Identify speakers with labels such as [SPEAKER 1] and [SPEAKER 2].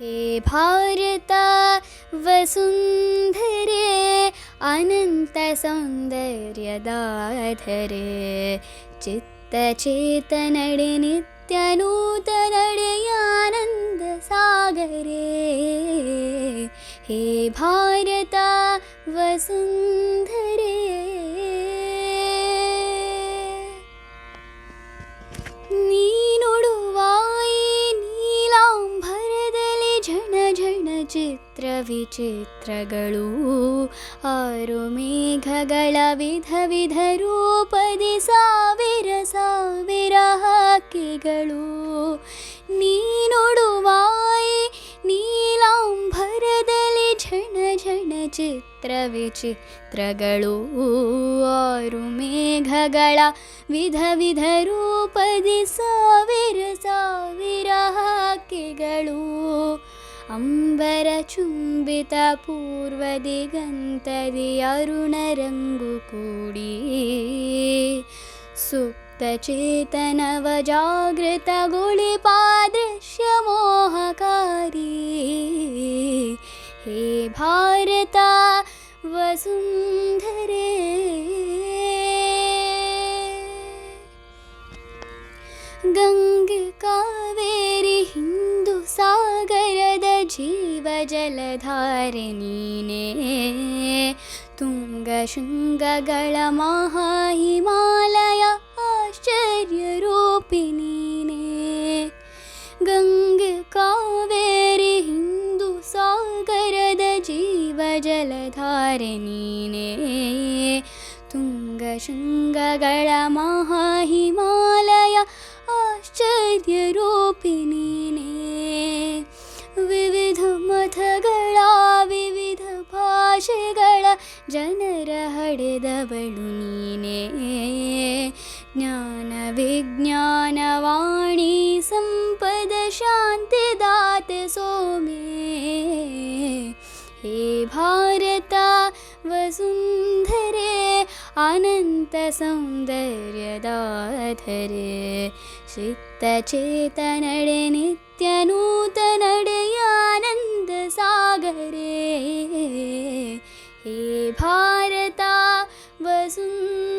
[SPEAKER 1] हे भारता वसुन्धरे अनन्तसौन्दर्यदाधरे चित्तचेतनडे नित्यनूतनडयानन्दसागरे हे भारता वसुन्धरे ಚಿತ್ರ ವಿಚಿತ್ರಗಳು ಆರು ಮೇಘಗಳ ವಿಧ ವಿಧ ರೂಪದಿ ಸಾವಿರ ಸಾವಿರ ಹಕ್ಕಿಗಳು. ನೀನುಡುವಾಯಿ ನೀಲಾಂಬರದಲ್ಲಿ ಝಣ ಝಣ ಚಿತ್ರ ವಿಚಿತ್ರಗಳು ಆರು ಮೇಘಗಳ ವಿಧ ವಿಧ ರೂಪದಿ ಸಾವಿರ ಸಾವಿರ ಹಕ್ಕಿಗಳು. अम्बरचुम्बितपूर्वदि गन्तदि अरुणरङ्गुकूडी। सुप्तचेतनवजागृतगुळिपादृश्यमोहकारी हे भारता वसुन्धरे। गङ्गिकाव्ये वजलधारिणीने तुङ्गृङ्गग महाहि मालया आश्चर्य कावेरि हिन्दु सांकरद जीव जलधारिणी ने तु ಜನರ ಹಡೆದವಳು ನೀನೇ ಜ್ಞಾನ ವಿಜ್ಞಾನವಾಣಿ ಸಂಪದ ಶಾಂತಿದಾತ ಸೋಮೆ हे भारता वसुन्धरे अनन्तसौन्दर्यदाधरे चित्तचेतनडे नित्यनूतनडयानन्द हे भारता वसुन्